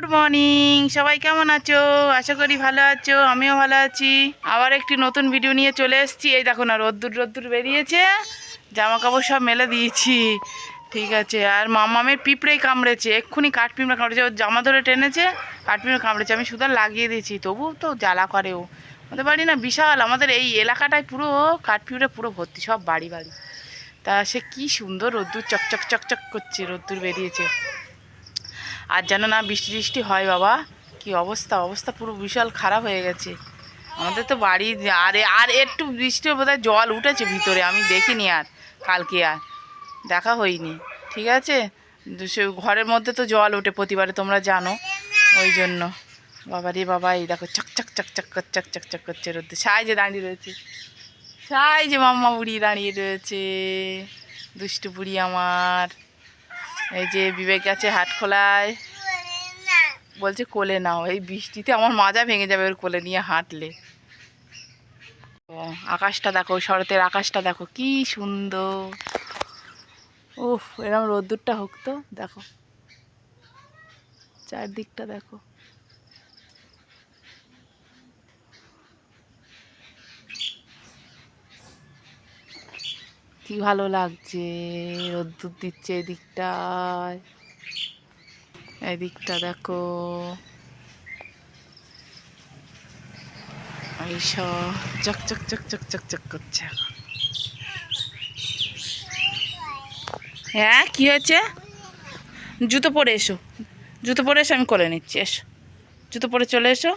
Good morning সবাই কেমন আছো? আশা করি ভালো আছো, আমিও ভালো আছি। আবার একটি নতুন ভিডিও নিয়ে চলে এসেছি। এই দেখো না, রোদ্দুর রোদ্দুর বেরিয়েছে। জামা কাপড় সব মেলে দিয়েছি। ঠিক আছে, আর মামামের পিঁপড়েই কামড়েছে। এক্ষুনি কাঠ পিঁপড়ে কামড়েছে। ওর জামা ধরে টেনেছে কাঠ কামড়েছে। আমি শুধু লাগিয়ে দিয়েছি, তবু তো জ্বালা করে ও। আমাদের বাড়ি না, বিশাল। আমাদের এই এলাকাটায় পুরো কাঠ পিঁপড়ে পুরো ভর্তি, সব বাড়ি বাড়ি। তা সে কি সুন্দর রোদ্দুর, চকচক চকচক করছে, রোদ্দুর বেরিয়েছে। আর যেন না বৃষ্টি টিষ্টি হয় বাবা। কি অবস্থা অবস্থা পুরো বিশাল খারাপ হয়ে গেছে। আমাদের তো বাড়ি আর আর একটু বৃষ্টি বোধহয় জল উঠেছে ভিতরে, আমি দেখিনি আর, কালকে আর। দেখা হয়নি, ঠিক আছে? সে ঘরের মধ্যে তো জল ওঠে প্রতিবারে, তোমরা জানো। ওই জন্য। বাবা রে বাবা, এই দেখো চকচক চকচক চক চক চক করছে রোদ্দে সাই যে দাঁড়িয়ে রয়েছে। সাই যে মাম্মা বুড়ি দাঁড়িয়ে রয়েছে। দুষ্টু বুড়ি আমার। এই যে বিবেক গেছে হাট খোলায়। বলছে, কোলে নাও। এই বৃষ্টিতে আমার মাজা ভেঙে যাবে ওর কোলে নিয়ে হাঁটলে। ও, আকাশটা দেখো, শরতের আকাশটা দেখো, কি সুন্দর। উফ এরকম রোদ্দুরটা হোক তো, দেখো। চারদিকটা দেখো। কি ভালো লাগছে? রোদ্দুর দিচ্ছে এদিকটায়। এদিকটা দেখো। এইসব চক চক চক করছে। হ্যাঁ কি হয়েছে? জুতো পরে এসো। জুতো পরে এসো, আমি করে নিচ্ছি, এসো। জুতো পরে চলে এসো।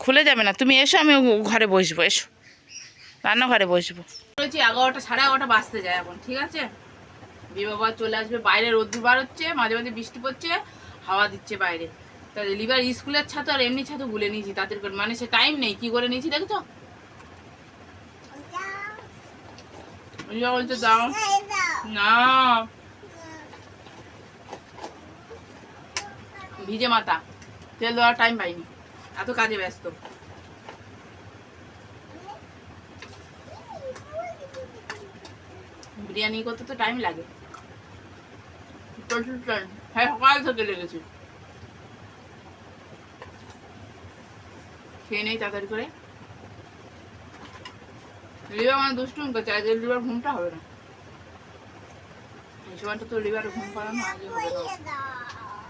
খুলে যাবে না। তুমি এসো, আমি ঘরে বসবো, এসো। রান্নাঘরে বসবো। বলছি এগারোটা, সাড়ে এগারোটা বাজতে যায় এখন, ঠিক আছে? বাবা চলে আসবে, বাইরে রোদ্দুর বার হচ্ছে, মাঝে মাঝে বৃষ্টি পড়ছে, হাওয়া দিচ্ছে বাইরে। তা লিভার স্কুলের ছাতু আর এমনি ছাতু গুলে নিয়েছি, তাদের করে মানে সে টাইম নেই, কি করে নিয়েছি দেখছ? বলছে, দাও। না। ভিজে মাথা, তেল দেওয়ার টাইম পাইনি, এত কাজে ব্যস্ত। বিরিয়ানি করতে তো টাইম লাগে। চল চল হ্যাঁ সকাল থেকে লেগেছে। খেয়ে নেই তাড়াতাড়ি করে। লিভার মানে দুষ্টুম করছে, আজকে লিভার ঘুমটা হবে না। এই সময়টা তো লিভার ঘুম পাড়ানো আগে হবে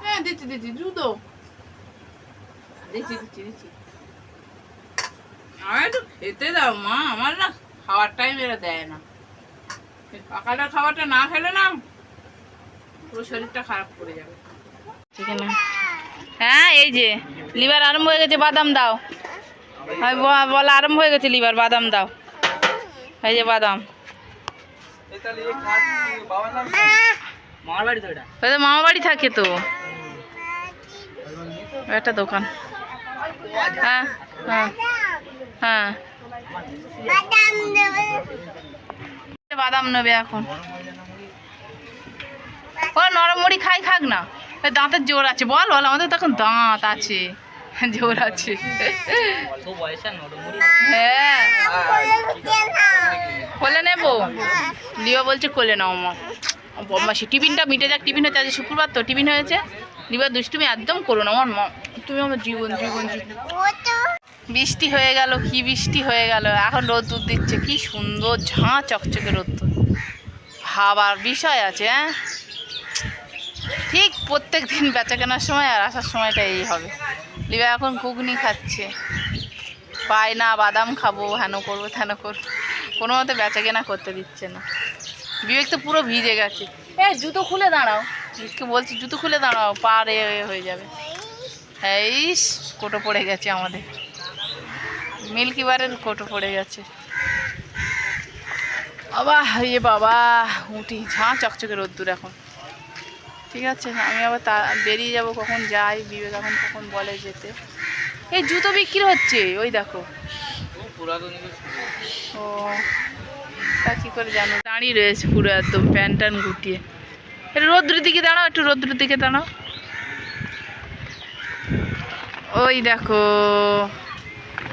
হ্যাঁ দিচ্ছি দিচ্ছি, জুতো। দিচ্ছি দিচ্ছি দিচ্ছি। আমার একটু খেতে দাও মা, আমার না খাওয়ার টাইম এরা দেয় না। সকালের খাবারটা না খেলে না পুরো শরীরটা খারাপ করে যাবে। ঠিক না? হ্যাঁ এই যে লিভার আরম্ভ হয়ে গেছে বাদাম দাও। বলা আরম্ভ হয়ে গেছে লিভার বাদাম দাও। এই যে বাদাম। মামা বাড়ি থাকে তো একটা দোকান। হ্যাঁ হ্যাঁ হ্যাঁ। বাদাম নেবে এখন। ও নরম মুড়ি খাই খাক না। দাঁতের জোর আছে, বল বল, আমাদের তখন দাঁত আছে। জোর আছে। হ্যাঁ। কোলে নেব? লিবা বলছে কোলে নাও, মা। বদমাসি টিফিনটা মিটে যাক, টিফিন হয়েছে আজ শুক্রবার তো, টিফিন হয়েছে। লিবা দুষ্টুমি একদম করো না, আমার মা। তুমি আমার জীবন জীবন জীবন। বৃষ্টি হয়ে গেল, কি বৃষ্টি হয়ে গেল? এখন রোদ্দুর দিচ্ছে, কি সুন্দর ঝাঁ চকচকে রোদ্দুর। ভাবার বিষয় আছে হ্যাঁ ঠিক প্রত্যেক দিন বেচা কেনার সময় আর আসার সময়টা এই হবে। লিবা এখন ঘুগনি খাচ্ছে। পায় না বাদাম খাব, হেন করব, তেন করব। কোনো মতে বেচা কেনা করতে দিচ্ছে না। বিবেক তো পুরো ভিজে গেছে। এ, জুতো খুলে দাঁড়াও। বিবেককে বলছি, জুতো খুলে দাঁড়াও, পা রে এ হয়ে যাবে। এই, কোটো পড়ে গেছে আমাদের। মিল্কি বারের কোটো পড়ে গেছে। বাবা ইয়ে বাবা উঠি ঝাঁ, চকচকে রোদ্দুর এখন। ঠিক আছে, আমি আবার তা, বেরিয়ে যাব কখন যাই, বিবেক এখন কখন বলে যেতে। এই জুতো বিক্রি হচ্ছে, ওই দেখো। ও, তা কী করে জানো? দাঁড়িয়ে রয়েছে পুরো একদম প্যান্ট ট্যান গুটিয়ে। একটু রোদ্রের দিকে দাঁড়াও, একটু রোদ্রের দিকে দাঁড়াও। ওই দেখো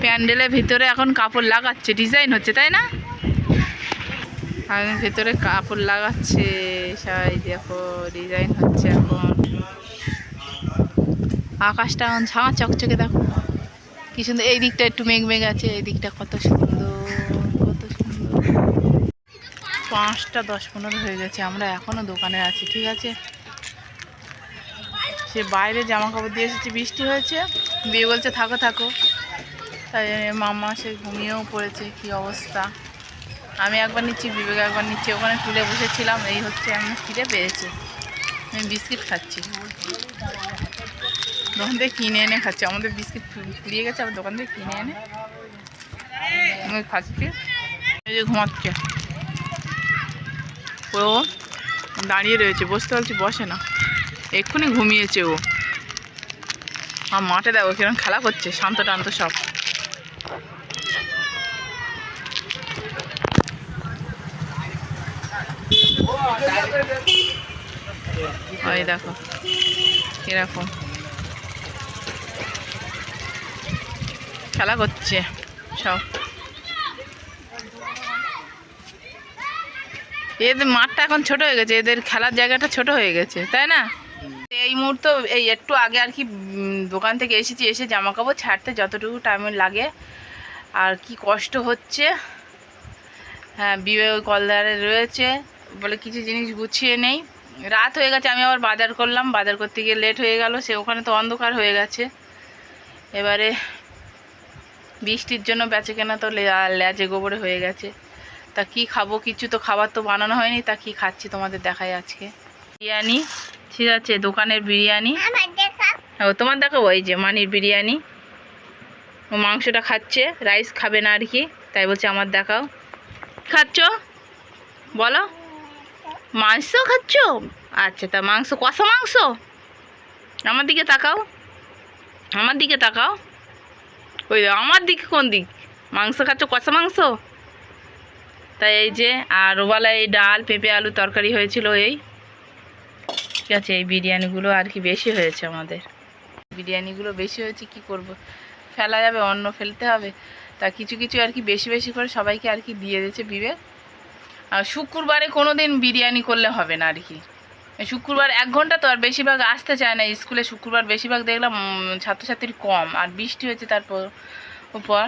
প্যান্ডেলের ভিতরে এখন কাপড় লাগাচ্ছে ডিজাইন হচ্ছে, তাই না? আমি ভেতরে কাপড় লাগাচ্ছে, সবাই দেখো ডিজাইন হচ্ছে এখন। আকাশটা এখন ঝাঁ চকচকে দেখো। কি সুন্দর, এই দিকটা একটু মেঘ মেঘ আছে, এই দিকটা কত সুন্দর কত সুন্দর। পাঁচটা দশ পনেরো হয়ে গেছে, আমরা এখনও দোকানে আছি, ঠিক আছে? সে বাইরে জামা কাপড় দিয়ে এসেছে, বৃষ্টি হয়েছে। বিয়ে বলছে, থাকো থাকো। তাই মামা সে ঘুমিয়েও পড়েছে, কি অবস্থা? আমি একবার নিচ্ছি, বিবেক একবার নিচ্ছি, ওখানে তুলে বসেছিলাম, এই হচ্ছে আমি খিদে পেয়েছে। আমি বিস্কিট খাচ্ছি। দোকান থেকে কিনে এনে খাচ্ছি, আমাদের বিস্কিট ফুরিয়ে গেছে, আবার দোকান থেকে কিনে এনে খাচ্ছি। এই যে ঘুমাচ্ছে। ও দাঁড়িয়ে রয়েছে, বসতে বলছি, বসে না। এক্ষুনি ঘুমিয়েছে ও। আর মাঠে দেখো কিরম খেলা করছে, শান্ত টান্ত সব। ওই দেখো, কীরকম। খেলা করছে সব। এদের মাঠটা এখন ছোট হয়ে গেছে, এদের খেলার জায়গাটা ছোট হয়ে গেছে, তাই না? এই মুহূর্তে এই একটু আগে আর কি দোকান থেকে এসেছি, এসে জামা কাপড় ছাড়তে যতটুকু টাইম লাগে। আর কি কষ্ট হচ্ছে। হ্যাঁ বিবেক কলদারে রয়েছে। বলে কিছু জিনিস গুছিয়ে নেই। রাত হয়ে গেছে, আমি আবার বাজার করলাম। বাজার করতে গিয়ে লেট হয়ে গেল, সে ওখানে তো অন্ধকার হয়ে গেছে। এবারে বৃষ্টির জন্য বেচে কেনা তো লেজে গোবরে হয়ে গেছে। তা কি খাব? কিছু তো খাবার তো বানানো হয়নি, তা কি খাচ্ছি তোমাদের দেখাই আজকে। বিরিয়ানি, ঠিক আছে, দোকানের বিরিয়ানি। ও, তোমার দেখাবো এই যে মানির বিরিয়ানি। ও মাংসটা খাচ্ছে রাইস খাবে না আর কি, তাই বলছে আমার দেখাও। খাচ্ছ? বলো। মাংস খাচ্ছ? আচ্ছা তা মাংস, কষা মাংস? আমার দিকে তাকাও। আমার দিকে তাকাও। ওই আমার দিকে কোন দিক? মাংস খাচ্ছ, কষা মাংস? তাই এই যে, আর ওবেলা এই ডাল, পেঁপে, আলু তরকারি হয়েছিল এই। ঠিক আছে, এই বিরিয়ানিগুলো আর কি বেশি হয়েছে আমাদের। বিরিয়ানিগুলো বেশি হয়েছে, কি করব? ফেলা যাবে অন্য ফেলতে হবে। তা কিছু কিছু আর কি বেশি বেশি করে সবাইকে আর কি দিয়ে দিয়েছে বিবেক। শুক্রবারে কোনো দিন বিরিয়ানি করলে হবে না আর কি। শুক্রবার এক ঘণ্টা তো আর বেশিরভাগ আসতে চায় না, স্কুলে শুক্রবার বেশিরভাগ দেখলাম ছাত্রছাত্রীর কম আর বৃষ্টি হয়েছে তারপর উপর।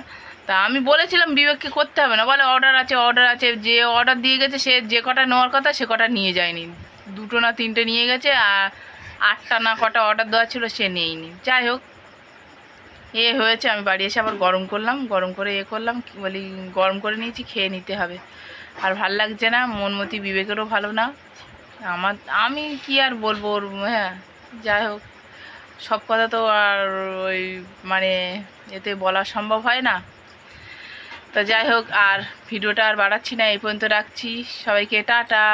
তা আমি বলেছিলাম বিবেককে করতে হবে না, বলে অর্ডার আছে অর্ডার আছে, যে অর্ডার দিয়ে গেছে সে যে কটা নেওয়ার কথা সে কটা নিয়ে যায়নি। দুটো না তিনটে নিয়ে গেছে আর আটটা না কটা অর্ডার দেওয়া ছিল সে নেয়নি। যাই হোক, এ হয়েছে, আমি বাড়ি এসে আবার গরম করলাম, গরম করে এ করলাম বলি, গরম করে নিয়েছি, খেয়ে নিতে হবে। আর ভালো লাগছে না, মনমতি বিবেকেরও ভালো না। আমার, আমি কি আর বলব ওর হ্যাঁ যাই হোক। সব কথা তো আর ওই মানে এতে বলা সম্ভব হয় না। তো যাই হোক, আর ভিডিওটা আর বাড়াচ্ছি না, এই পর্যন্ত রাখছি। সবাইকে টাটা।